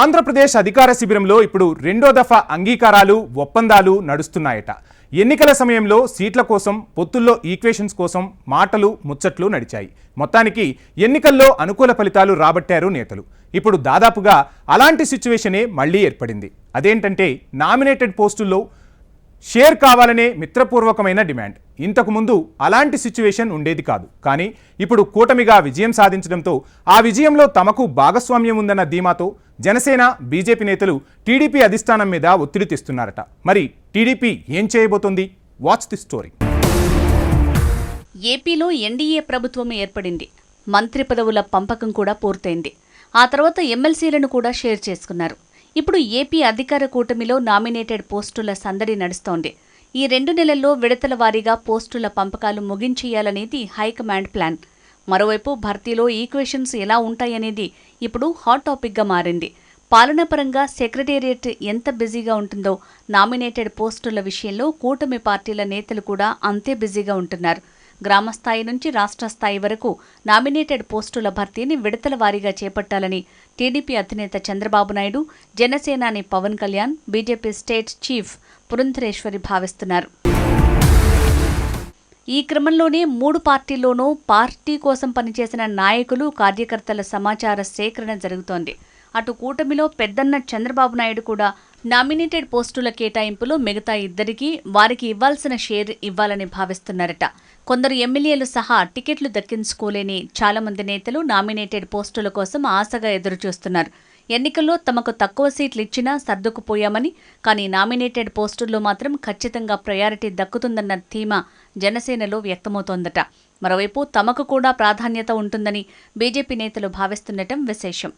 ఆంధ్రప్రదేశ్ అధికార శిబిరంలో ఇప్పుడు రెండో దఫా అంగీకారాలు ఒప్పందాలు నడుస్తున్నాయట. ఎన్నికల సమయంలో సీట్ల కోసం పొత్తుల్లో ఈక్వేషన్స్ కోసం మాటలు ముచ్చట్లు నడిచాయి. మొత్తానికి ఎన్నికల్లో అనుకూల ఫలితాలు రాబట్టారు నేతలు. ఇప్పుడు దాదాపుగా అలాంటి సిచ్యువేషనే మళ్ళీ ఏర్పడింది. అదేంటంటే నామినేటెడ్ పోస్టుల్లో షేర్ కావాలనే మిత్రపూర్వకమైన డిమాండ్. ఇంతకు ముందు అలాంటి సిచ్యువేషన్ ఉండేది కాదు. కానీ ఇప్పుడు కూటమిగా విజయం సాధించడంతో ఆ విజయంలో తమకు భాగస్వామ్యం ఉందన్న ధీమాతో జనసేన బీజేపీ నేతలు టీడీపీ అధిష్టానం మీద ఒత్తిడి తెస్తున్నారట. మరి టీడీపీ ఏం చేయబోతోంది? వాచ్ ది స్టోరీ ఏపీలో ఎన్డీఏ ప్రభుత్వం ఏర్పడింది. మంత్రి పదవుల పంపకం కూడా పూర్తయింది. ఆ తర్వాత ఎమ్మెల్సీలను కూడా షేర్ చేసుకున్నారు. ఇప్పుడు ఏపీ అధికార కూటమిలో నామినేటెడ్ పోస్టుల సందడి నడుస్తోంది. ఈ రెండు నెలల్లో విడతల వారీగా పోస్టుల పంపకాలు ముగించేయాలనేది హైకమాండ్ ప్లాన్. మరోవైపు భర్తీలో ఈక్వేషన్స్ ఎలా ఉంటాయనేది ఇప్పుడు హాట్ టాపిక్గా మారింది. పాలనాపరంగా సెక్రటేరియట్ ఎంత బిజీగా ఉంటుందో నామినేటెడ్ పోస్టుల విషయంలో కూటమి పార్టీల నేతలు కూడా అంతే బిజీగా ఉంటున్నారు. గ్రామ స్థాయి నుంచి రాష్ట్ర స్థాయి వరకు నామినేటెడ్ పోస్టుల భర్తీని విడతల వారీగా చేపట్టాలని టీడీపీ అధినేత చంద్రబాబు నాయుడు జనసేనాని Pawan Kalyan BJP state chief Purandeswari భావిస్తున్నారు. ఈ క్రమంలోనే మూడు పార్టీల్లోనూ పార్టీ కోసం పనిచేసిన నాయకులు కార్యకర్తల సమాచార సేకరణ జరుగుతోంది. అటు కూటమిలో పెద్దన్న చంద్రబాబు నాయుడు కూడా నామినేటెడ్ పోస్టుల కేటాయింపులో మిగతా ఇద్దరికి వారికి ఇవ్వాల్సిన షేర్ ఇవ్వాలని భావిస్తున్నారట. కొందరు ఎమ్మెల్యేలు సహా టికెట్లు దక్కించుకోలేని చాలామంది నేతలు నామినేటెడ్ పోస్టుల కోసం ఆశగా ఎదురుచూస్తున్నారు. ఎన్నికల్లో తమకు తక్కువ సీట్లు ఇచ్చినా సర్దుకుపోయామని కానీ నామినేటెడ్ పోస్టుల్లో మాత్రం ఖచ్చితంగా ప్రయారిటీ దక్కుతుందన్న ధీమా జనసేనలో వ్యక్తమవుతోందట. మరోవైపు తమకు కూడా ప్రాధాన్యత ఉంటుందని బీజేపీ నేతలు భావిస్తుండటం విశేషం.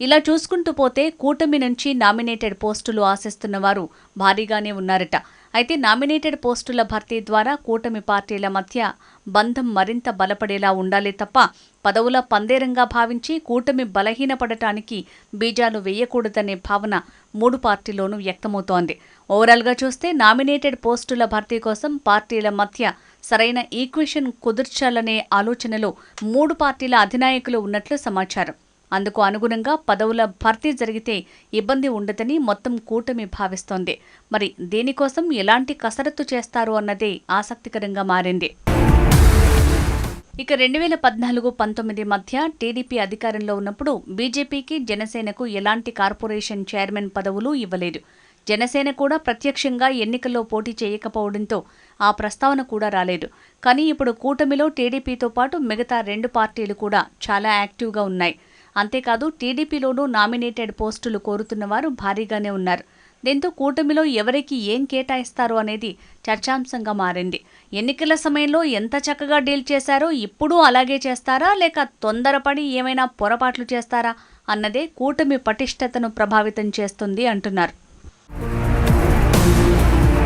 ఇలా చూసుకుంటూ పోతే కూటమి నుంచి నామినేటెడ్ పోస్టులు ఆశిస్తున్న వారు భారీగానే ఉన్నారట. అయితే నామినేటెడ్ పోస్టుల భర్తీ ద్వారా కూటమి పార్టీల మధ్య బంధం మరింత బలపడేలా ఉండాలి తప్ప పదవుల పందేరంగా భావించి కూటమి బలహీనపడటానికి బీజాలు వేయకూడదనే భావన మూడు పార్టీలోనూ వ్యక్తమవుతోంది. ఓవరాల్గా చూస్తే నామినేటెడ్ పోస్టుల భర్తీ కోసం పార్టీల మధ్య సరైన ఈక్వేషన్ కుదుర్చాలనే ఆలోచనలో మూడు పార్టీల అధినాయకులు ఉన్నట్లు సమాచారం. అందుకు అనుగుణంగా పదవుల భర్తీ జరిగితే ఇబ్బంది ఉండదని మొత్తం కూటమి భావిస్తోంది. మరి దీనికోసం ఎలాంటి కసరత్తు చేస్తారు అన్నదే ఆసక్తికరంగా మారింది. ఇక రెండు వేల పద్నాలుగు పంతొమ్మిది మధ్య టీడీపీ అధికారంలో ఉన్నప్పుడు బీజేపీకి జనసేనకు ఎలాంటి కార్పొరేషన్ చైర్మన్ పదవులు ఇవ్వలేదు. జనసేన కూడా ప్రత్యక్షంగా ఎన్నికల్లో పోటీ చేయకపోవడంతో ఆ ప్రస్తావన కూడా రాలేదు. కానీ ఇప్పుడు కూటమిలో టీడీపీతో పాటు మిగతా రెండు పార్టీలు కూడా చాలా యాక్టివ్గా ఉన్నాయి. అంతేకాదు టీడీపీలోనూ నామినేటెడ్ పోస్టులు కోరుతున్న వారు భారీగానే ఉన్నారు. దీంతో కూటమిలో ఎవరికి ఏం కేటాయిస్తారు అనేది చర్చాంశంగా మారింది. ఎన్నికల సమయంలో ఎంత చక్కగా డీల్ చేశారో ఇప్పుడు అలాగే చేస్తారా? లేక తొందరపడి ఏమైనా పొరపాట్లు చేస్తారా? అన్నదే కూటమి పటిష్టతను ప్రభావితం చేస్తుంది అంటున్నారు.